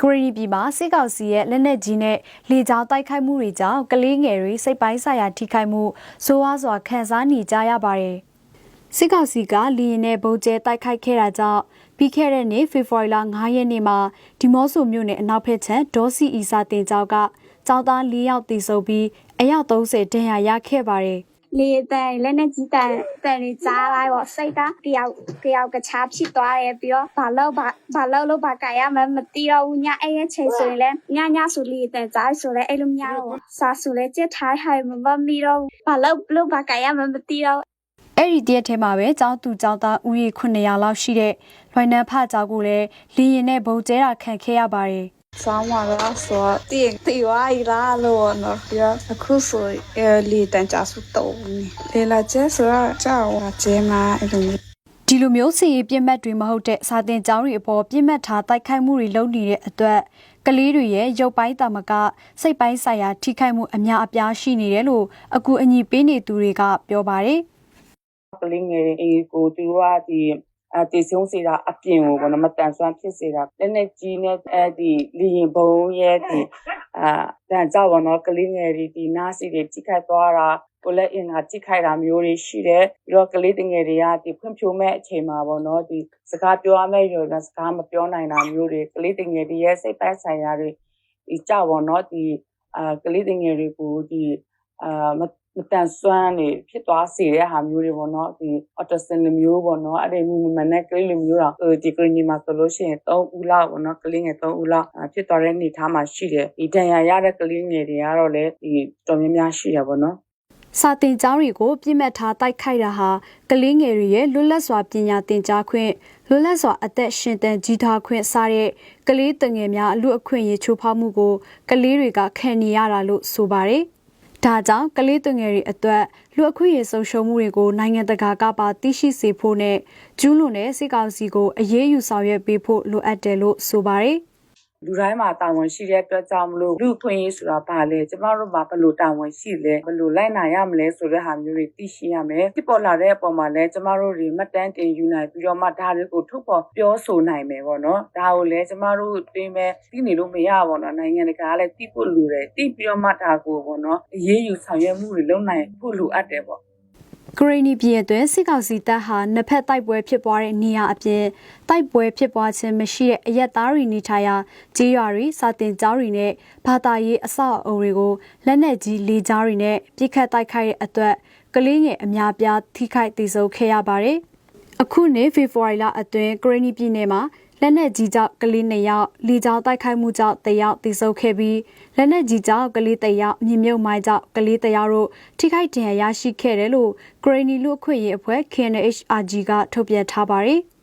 ကရီပြည်မှာစစ်ကောင်စီရဲ့လက်နက်ကြီးနဲ့လေကြောင်းတိုက်ခိုက်မှုတွေကြောင့်ကလေးငယ်တွေစိတ်ပိုင်းဆိုင်ရာထိခိုက်မှုဆိုးဝါးစွာခံစားနေကြရပါတယ်။စစ်ကောင်စီကလေရင်နဲ့ဗုံးကျဲတိုက်ခိုက်ခဲ့တာကြောင့်ပြီးခဲ့တဲ့နေ့ဖေဖော်ဝါရီလ9ရက်နေ့မှာဒီမော့ဆိုမြို့နယ်အနောက်ဘက်ခြမ်းဒေါ်စီအီစာတင်ကျောက်ကကျောင်းသား၄ယောက်တည်ဆုံပြီးအယောက်30ဒဏ်ရာရခဲ့ပါတယ်။ လေတန်လက်နဲ့ကြီးတန်တန်လေးကြားလိုက်ပေါ့စိတ်ကတယောက်တယောက်ကချားဖြစ်သွားတယ်ပြီးတော့ဘာလို့ဘာဘာလို့လို့ဘာကြရမလဲမသိတော့ဘူးညအဲ့ရဲ့ချိန်ဆိုရင်လည်းညညဆိုလေတန်ကြားဆိုလည်းအဲ့လိုမရတော့ဘူးစာဆိုလည်းကြက်ထားဟိုင်မမမီတော့ဘူးဘာလို့လို့ဘာကြရမလဲမသိတော့အဲ့ဒီတရက်ထဲမှာပဲကျောင်းသူကျောင်းသားဦးရေ900လောက်ရှိတဲ့လွိုင်နန်းဖကျောင်းကိုလည်းလေရင်နဲ့ဗုံးကျဲတာခံခဲ့ရပါတယ် ဆောင်းမှာတော့ဆိုတင်တီဝါရီလာလို့နော်ပြအခုဆိုအဲလီတန်ချာစုတော့လေလာကျဲဆိုတော့ကြောက်ဝကျဲမှာအဲ့လိုမျိုးဒီလိုမျိုးစီရေးပြစ်မှတ်တွေမဟုတ်တဲ့စာတင်ကျောင်းတွေအပေါ်ပြစ်မှတ်ထားတိုက်ခိုက်မှုတွေလုပ်နေတဲ့အတွက်ကလေးတွေရဲ့ရုပ်ပိုင်းတာမကစိတ်ပိုင်းဆိုင်ရာထိခိုက်မှုအများအပြားရှိနေတယ်လို့အကူအညီပေးနေသူတွေကပြောပါတယ်ကလေးငယ်တွေအေးကိုသူတို့ကဒီ အတည်ဆုံးစေတာအပြင်ကိုဘောနော်မတန်ဆွမ်းဖြစ်စေတာလက်နဲ့ကြီးနဲ့အဲဒီလီရင်ဘုံရဲ့ဒီအာတန်ကြဘောနော်ကလေးငယ်တွေဒီနားစီတွေထိခိုက်သွားတာကိုလည်းအင်္ဂါထိခိုက်တာမျိုးတွေရှိတယ်ပြီးတော့ကလေးတငယ်တွေကဒီဖွံ့ဖြိုးမဲ့အချိန်မှာဘောနော်ဒီစကားပြောရမယ့်ရောစကားမပြောနိုင်တာမျိုးတွေကလေးတငယ်တွေရဲ့စိတ်ပိုင်းဆိုင်ရာတွေဒီကြဘောနော်ဒီအာကလေးတငယ်တွေကိုဒီအာ မမတန်ဆွမ်းနေဖြစ်သွားစေတဲ့ဟာမျိုးတွေပေါ့နော်ဒီ autism လိုမျိုးပေါ့နော်အဲ့ဒီမူမမှန်တဲ့ကလေးလိုမျိုးတော့ဒီကလေးမှာဆိုလို့ရှိရင်3ဦးလောက်ပေါ့နော်ကလေးငယ်3ဦးလောက်ဖြစ်သွားတဲ့အနေအထားမှာရှိတယ်ဒီဒဏ်ရာရတဲ့ကလေးငယ်တွေကတော့လည်းဒီတော်များများရှိရပါတော့စာတင်ကျောင်းတွေကိုပြစ်မှတ်ထားတိုက်ခိုက်တာဟာကလေးငယ်တွေရဲ့လွတ်လပ်စွာပညာသင်ကြားခွင့်လွတ်လပ်စွာအသက်ရှင်သန်ကြီးထွားခွင့်စတဲ့ကလေးတငယ်များအလူအခွင့်အရေးချိုးဖောက်မှုကိုကလေးတွေကခံနေရတာလို့ဆိုပါတယ်။ ဒါကြောင့်ကလေးတငယ်တွေအတွက်လူအခွင့်အရေးဆုံးရှုံးမှုတွေကိုနိုင်ငံတကာကပါသိရှိစေဖို့နဲ့ကျူးလွန်တဲ့စစ်ကောင်စီကိုအရေးယူဆောင်ရွက်ပေးဖို့လိုအပ်တယ်လို့ဆိုပါတယ်။ လူတိုင်းမှာတာဝန်ရှိတဲ့အတွက်ကြောင့်မလို့လူခွင့်ရေးဆိုတာဘာလဲကျမတို့မှာဘယ်လိုတာဝန်ရှိလဲဘယ်လိုလိုက်နိုင်ရမလဲဆိုတဲ့ဟာမျိုးတွေသိရှိရမယ်ဖြစ်ပေါ်လာတဲ့အပေါ်မှာလည်းကျမတို့တွေမှတ်တမ်းတင်ယူနိုင်ပြီးတော့မှဒါတွေကိုထုတ်ဖော်ပြောဆိုနိုင်မယ်ပေါ့နော်ဒါကိုလည်းကျမတို့တွင်မဲ့သိနေလို့မရပါတော့နိုင်ငံတကာကလည်းသိဖို့လိုတယ်သိပြီးတော့မှဒါကိုပေါ့နော်အရေးယူဆောင်ရွက်မှုတွေလုပ်နိုင်ဖို့လိုအပ်တယ်ပေါ့ ဂရိနီပြည်အတွင်းစစ်ကောင်စီတပ်ဟာနှစ်ဖက်တိုက်ပွဲဖြစ်ပွားတဲ့နေရာအပြင်တိုက်ပွဲဖြစ်ပွားခြင်းမရှိတဲ့အရက်သားတွေနေထိုင်ရာကြေးရွာတွေစာတင်ကျောင်းတွေနဲ့ဘာသာရေးအဆောက်အအုံတွေကိုလက်နက်ကြီးလေကြောင်းတွေနဲ့ပြစ်ခတ်တိုက်ခိုက်တဲ့အတွက်ကလေးငယ်အများပြားထိခိုက်ဒေဆုံးခဲ့ရပါတယ်။အခုနေ့ဖေဖော်ဝါရီလအတွင်းဂရိနီပြည်နယ်မှာ လက်နက်ကြီးကြောင့်ကလေး2ယောက်လေကြောင်းတိုက်ခိုက်မှုကြောင့်1ယောက်သေဆုံးခဲ့ပြီးလက်နက်ကြီးကြောင့်ကလေး1ယောက်မြင်မြုပ်မိုင်းကြောင့်ကလေး1ယောက်တို့ထိခိုက်ဒဏ်ရာရရှိခဲ့တယ်လို့ Granny လူအခွင့်ရေးအဖွဲ့ KNHRG ကထုတ်ပြန်ထားပါတယ်။